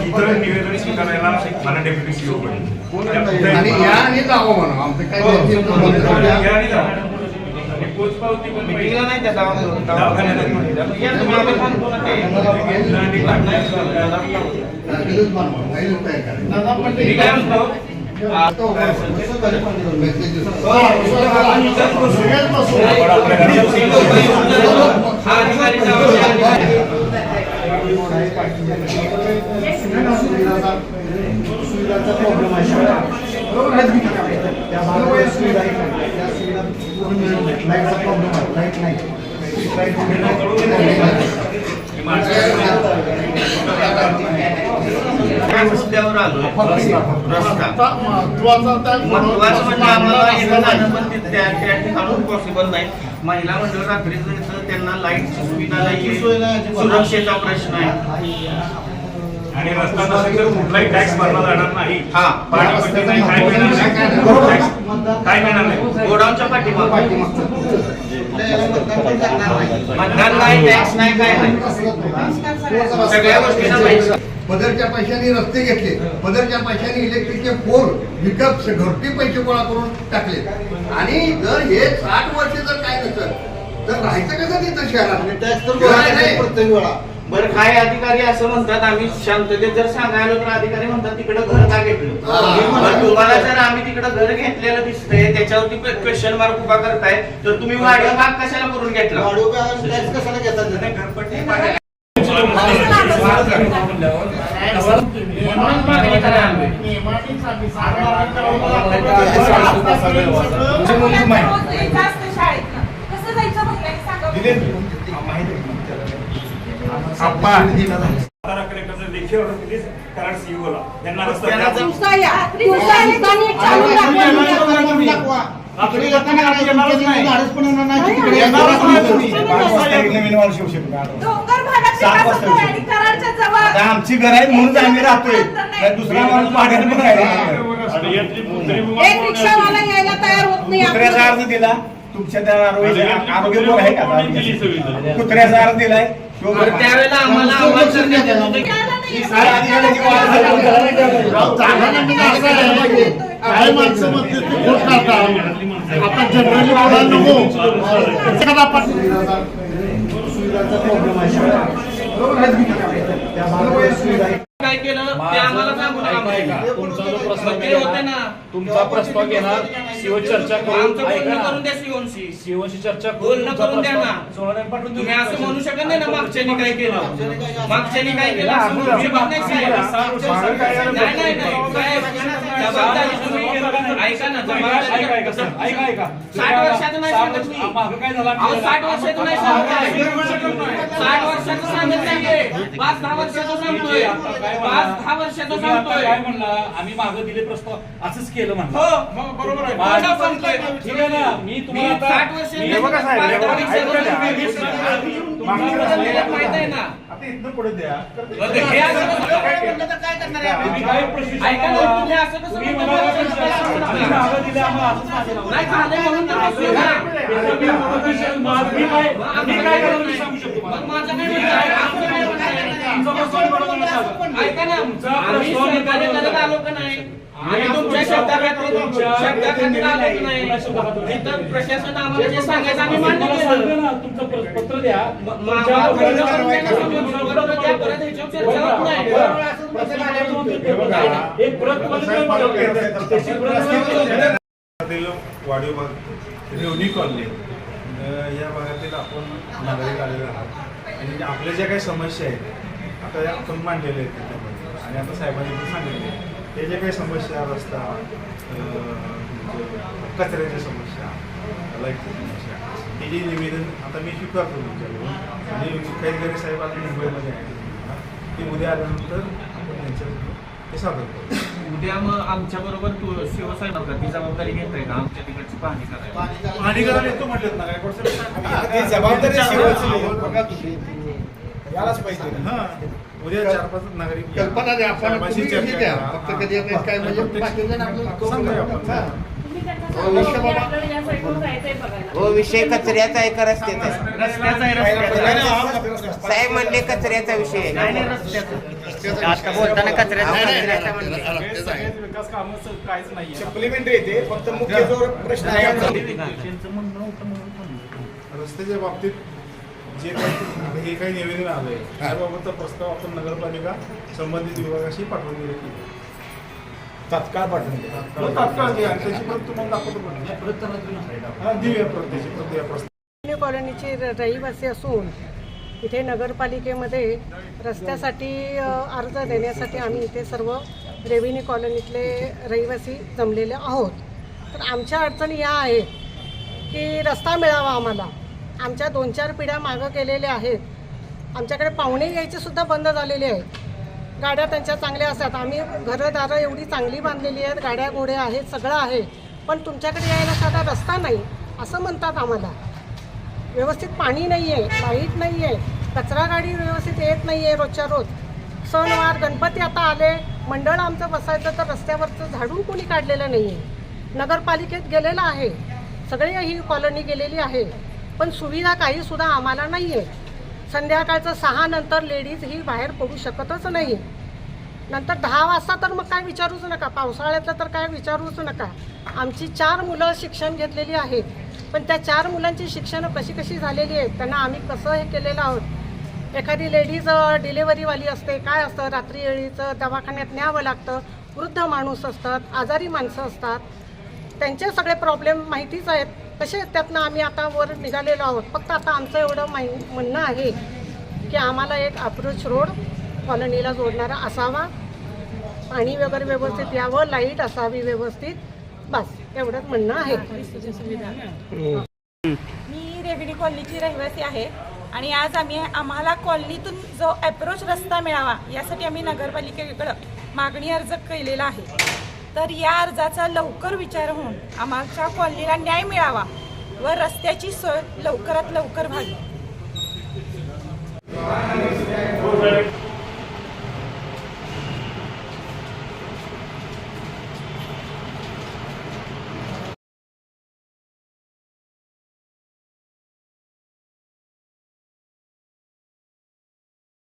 इतर निवेदन स्वीकारायला मला डेप्युटी सीओ आमचं काय नाही. मिटिंगला नाही त्या दवाखान्यात. सुविधांचा प्रॉब्लेम आहे सुविधा त्या सुविधा लाईटचा प्रॉब्लेम आहे लाइट नाही आलो रस्ता महत्वाचं म्हणजे आम्हाला येणं जाणं पण त्या ठिकाणून पॉसिबल नाही. महिला मंडळ रात्री त्यांना लाईटची सुविधा नाही सुरक्षेचा प्रश्न आहे. आणि रस्ता नसेल तर कुठलाही टॅक्स भरला जाणार नाही. हा. नाही काय मिळणार नाही. काय मिळणार नाही. गोडाऊनच्या पाठीमाग. मतदान नाही टॅक्स नाही काय नाही. सगळ्या माहिती पदरच्या पैशाने रस्ते घेतले. पदरच्या पैशाने इलेक्ट्रिकचे पोल विकत घरटी पैसे गोळा करून टाकले. आणि जर हे साठ वर्ष जर काय नसेल तर राहायचं कसं तिथं शहरात. बरं काय अधिकारी असं म्हणतात आम्ही शांततेत जर सांगायला तर अधिकारी म्हणतात तिकडे घर का घेतलं? तुम्हाला जर आम्ही तिकडे घर घेतलेलं दिसतंय त्याच्यावरती क्वेश्चन मार्क उभा करताय तर तुम्ही वाढीव भाग कशाला करून घेतला? नाही, घरपट्टी पाहिजे. म्हणून मागणी आमची घर आहेत म्हणून आम्ही राहतोय. दुसरा माणूस भाड्याने पण राहिला. एक रिक्षावाला यायला तयार होत नाही. दिला. तुमच्या त्या आरोग्य आरोग्य बोर्ड आहे का? कुत्र्याचा अर्ज दिलाय. त्यावेळेला आम्हाला माणसं म्हणते ते काढतात. आता जनरली बोलायला नको. एखादा प्रॉब्लेम आहे काय केलं? ते आम्हाला सांगू नका. होते ना. तुमचा प्रस्ताव घेणार. सीओ चर्चा करून आमचं बोलणं. करून द्या सीओनशी सीओशी चर्चा करून बोलणं करून द्या ना. पाठवून. तुम्ही असं म्हणू शकत नाही ना मागच्यानी काय केलं? मागच्यानी काय केलं? असं म्हणू शकत नाही साहेब. नाही नाही नाही. साहेब, जबाबदारी तुम्ही ऐका ना जबाबदारी ऐका, ऐका, सर, ऐका, ऐका. साठ वर्षाचं नाही साठ सांगत मी. वर्ष- मागं काय झालं? अहो, साठ वर्षाचं नाही सांगत साठ वर्षाचं सांगत नाहीये पाच दहा वर्षाचं सांगतोय. पाच दहा वर्षाचं तुम्ही आता काय सांगतोय म्हणला? आम्ही मागं दिले प्रस्ताव. असंच केलं म्हणलं. हो बरोबर आहे. कोणाला सांगतोय ठीक आहे ना? मी मी तुम्हाला साठ वर्ष मी- हे बघा साहेब, हे बघा, ऐका ना. हे आहे ना, तर बसलोय ना. ऐका ना आम्ही. आलो का नाही? आम्ही तुमच्या शब्दाखातीर आलो नाही? प्रशासन आम्हाला जे सांगायचं आम्ही मान्य केलं. तुमचं पत्र द्या. बरोबर परत प्रत भागातील वाढीव भाग. रेवणी कॉलनी. अ, या भागातील आपण नागरिक आलेले आहात. आणि आपल्या ज्या काही समस्या आहेत आता या आपण मांडलेल्या आहेत त्याच्यामध्ये. आणि आता साहेबांनी पण सांगितले. हे ज्या काही समस्या रस्ता अ, म्हणजे कचऱ्याच्या समस्या लाईटच्या समस्या हे जे निवेदन आता मी स्वीकारतो तुमच्याकडून. आणि काही काही साहेब आता मुंबईमध्ये आहेत. ते उद्या आल्यानंतर आपण त्यांच्या ते सादर करू. उद्या मग आमच्या बरोबर तू शिवसाहेब का ती जबाबदारी घेताय का? आमच्या तिकडची पाहणी करायला. आणि करायला येतो म्हटलं ना काय जबाबदारी. यालाच पाहिजे. हां. उद्या चार पाच नागरिक. कल्पना द्या आपण चर्चा हे. कधी काय म्हणजे आपण. हां. हो, विषय. हो कचऱ्याचा आहे. का रस्त्याचा आहे? रस्त्याचा साहेब म्हणले कचऱ्याचा विषय आता बोलताना कचऱ्याचं सप्लिमेंटरी येते फक्त मुख्य जो प्रश्न आहे. रस्त्याच्या बाबतीत जे काही हे काही निवेदन आलंय त्याबाबतचा प्रस्ताव आपण नगरपालिका संबंधित विभागाशी पाठवून दिले की तात्काळ पाठवून. हो, तात्काळ द्या. त्याची प्रत तुम्हाला दाखवतो पण. हा, देऊया प्रत त्याची प्रत द्या प्रस्ताव रेव्हेन्यू कॉलनीचे र- रहिवासी असून इथे नगरपालिकेमध्ये रस्त्यासाठी अर्ज देण्यासाठी आम्ही इथे सर्व रेव्हेन्यू कॉलनीतले रहिवासी जमलेले आहोत. तर आमच्या अडचणी या आहेत की रस्ता मिळावा आम्हाला. आमच्या दोन चार पिढ्या मागं गेलेल्या आहेत. आमच्याकडे पाहुणे यायचे सुद्धा बंद झालेले आहेत. गाड्या त्यांच्या चांगल्या असतात. आम्ही घरदारं एवढी चांगली बांधलेली आहेत. गाड्या घोड्या आहेत सगळं आहे. पण तुमच्याकडे यायला साधा रस्ता नाही असं म्हणतात आम्हाला. व्यवस्थित पाणी नाही आहे लाइट नाही आहे कचरा गाडी व्यवस्थित येत नाही आहे रोजच्या रोज. सणवार गणपती आता आले. मंडळ आमचं बसायचं तर रस्त्यावरचं झाडून कोणी काढलेलं नाही आहे नगरपालिकेत गेलेलं आहे. सगळी ही कॉलनी गेलेली आहे. पण सुविधा काही सुद्धा आम्हाला नाही आहे संध्याकाळचं सहा नंतर लेडीज ही बाहेर पडू शकतच नाही नंतर दहा वाजता तर मग काय विचारूच नका. पावसाळ्यातलं तर काय विचारूच नका. आमची चार मुलं शिक्षण घेतलेली आहेत. पण त्या चार मुलांची शिक्षणं कशी कशी झालेली आहेत त्यांना आम्ही कसं हे केलेलं आहोत? एखादी लेडीज डिलेवरीवाली असते काय असतं? रात्री वेळीचं दवाखान्यात न्यावं लागतं. वृद्ध माणूस असतात आजारी माणसं असतात. त्यांचे सगळे प्रॉब्लेम माहितीच आहेत. तसेच त्यातनं आम्ही आता वर निघालेलो आहोत. फक्त आता आमचं एवढं माहि म्हणणं आहे की आम्हाला एक अप्रोच रोड कॉलनीला जोडणारा असावा पाणी वगैरे व्यवस्थित यावं लाइट असावी व्यवस्थित. बस एवढंच म्हणणं आहे. मी रेवडी कॉलनीची रहिवासी आहे आणि आज आम्ही आम्हाला कॉलनीतून जो अप्रोच रस्ता मिळावा यासाठी आम्ही नगरपालिकेकडं मागणी अर्ज केलेला आहे. तर या अर्जाचा लवकर विचार होऊन आमच्या कॉलनीला न्याय मिळावा व रस्त्याची सोय लवकरात लवकर व्हावी.